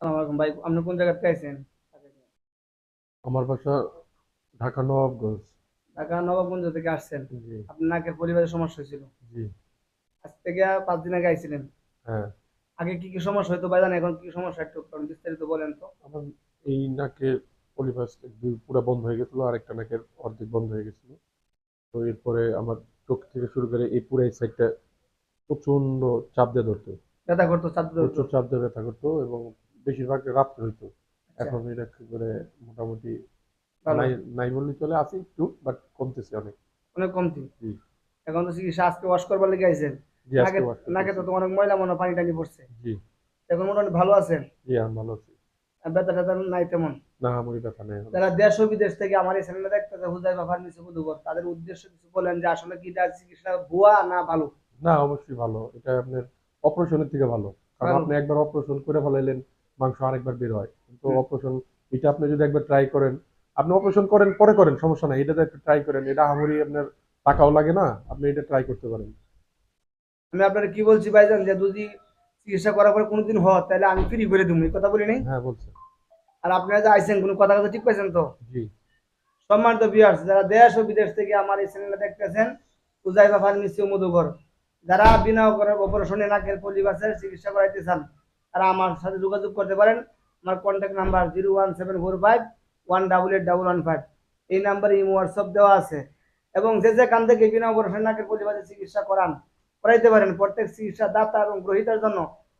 আসসালামু আলাইকুম ভাই আপনি কোন জায়গায় পেয়েছেন আমার বাসা ঢাকা নবাবগঞ্জ। ঢাকা নবাবগঞ্জ থেকে আসছেন? আপনার নাকের পরিবারের সমস্যা হয়েছিল? জি। আজ থেকে পাঁচ দিন আগে আইছিলেন? হ্যাঁ। আগে কি কি সমস্যা হতো ভাই জানেন এখন কি কি সমস্যা একটু কারণ বিস্তারিত বলেন তো। আমার এই নাকের পরিবেশ পুরো বন্ধ হয়ে গেছিল আর একটা নাকের অর্ধেক বন্ধ হয়ে গেছিল। তো এরপরে আমার চোখ থেকে শুরু করে এই পুরো এই সাইডটা প্রচণ্ড চাপ দিয়ে ধরতো। ব্যথা করতো চাপ হতো চাপ দিয়ে ব্যথা করতো এবং বেশিরভাগ রাত্রে হইতো। আচ্ছা, এখন এটা করে মোটামুটি নাই নাই বললে চলে আছে একটু বাট কমতেছে অনেক। অনেক কমতি। এখন তো চিকিৎসা আজকে ওয়াশ করবার লেগে আইছেন। নাকে তো অনেক ময়লা মনে পানি টানি পড়ছে। জি। এখন মোটামুটি ভালো আছেন? জি আমি ভালো আছি। ব্যথা ট্যাথা নাই তেমন? না আমার ব্যথা নেই। যারা দেশ ও বিদেশ থেকে আমার এই চ্যানেলে দেখতেছে হুদাই বা ফার্মেসি মধুকর তাদের উদ্দেশ্য কিছু বলেন যে আসলে কি এটা চিকিৎসা ভুয়া না ভালো? না অবশ্যই ভালো। এটা আপনার অপারেশনের থেকে ভালো। কারণ আপনি একবার অপারেশন করে ফেলাইলেন মাংস আরেকবার বের হয়। কিন্তু অপারেশন এটা আপনি যদি একবার ট্রাই করেন আপনি অপারেশন করেন পরে করেন সমস্যা নাই এটাতে একটু ট্রাই করেন এটা আহামরি আপনার টাকাও লাগে না আপনি এটা ট্রাই করতে পারেন। আমি আপনারা কি বলছি ভাইজান যে যদি চিকিৎসা করার পরে কোনোদিন হয় তাহলে আমি ফ্রি করে দেবো এই কথা বলি নাই? হ্যাঁ বলছেন আর আপনারা যে আইসেন কোনো কথা কথা ঠিক পাইছেন তো? জি। সম্মানিত ভিউয়ার্স যারা দেশ ও বিদেশ থেকে আমার এই চ্যানেলটা দেখতেছেন উজাইবা ফার্মেসি ও মধুকর যারা বিনা অপারেশনে নাকের পলিবাসের চিকিৎসা করাইতে চান তারা আমার সাথে যোগাযোগ করতে পারেন। আমার contact number zero one seven four five one double eight double one five এই নাম্বারে ইমো হোয়াটসঅ্যাপ দেওয়া আছে। এবং যে যেখান থেকে বিনা অপারেশন নাকের পলিবাসের চিকিৎসা করান, করাইতে পারেন। প্রত্যেক চিকিৎসা দাতা এবং গ্রহিতার জন্য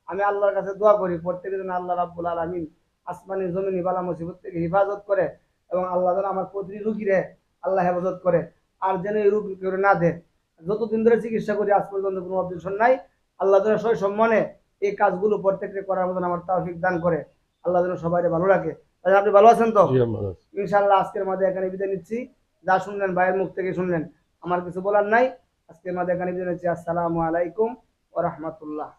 আমি আল্লাহর কাছে দোয়া করি। প্রত্যেকের জন্য আল্লাহ রাব্বুল আলমিন আসমানি, জমিনি, বালা মুসিবত থেকে হেফাজত করে এবং আল্লাহ যেন আমার প্রতিটি রুগীরে আল্লাহ হেফাজত করে। আর যেন এই রোগ কেউ না দেয়। যতদিন ধরে চিকিৎসা করি, আজ পর্যন্ত কোনো অবজেকশন নাই। আল্লাহ যেন সই সম্মানে এই কাজগুলো প্রত্যেককে করার মতন আমার তৌফিক দান করে। আল্লাহ যেন সবাই ভালো রাখে। আপনি ভালো আছেন তো? ইনশাআল্লাহ আজকের মাঝে এখানে বিদায় নিচ্ছি। যা শুনলেন ভাইয়ের মুখ থেকে শুনলেন। আমার কিছু বলার নাই। আজকের মাঝে এখানে বিদায় নিচ্ছি। আসসালামু আলাইকুম ও রহমতুল্লাহ।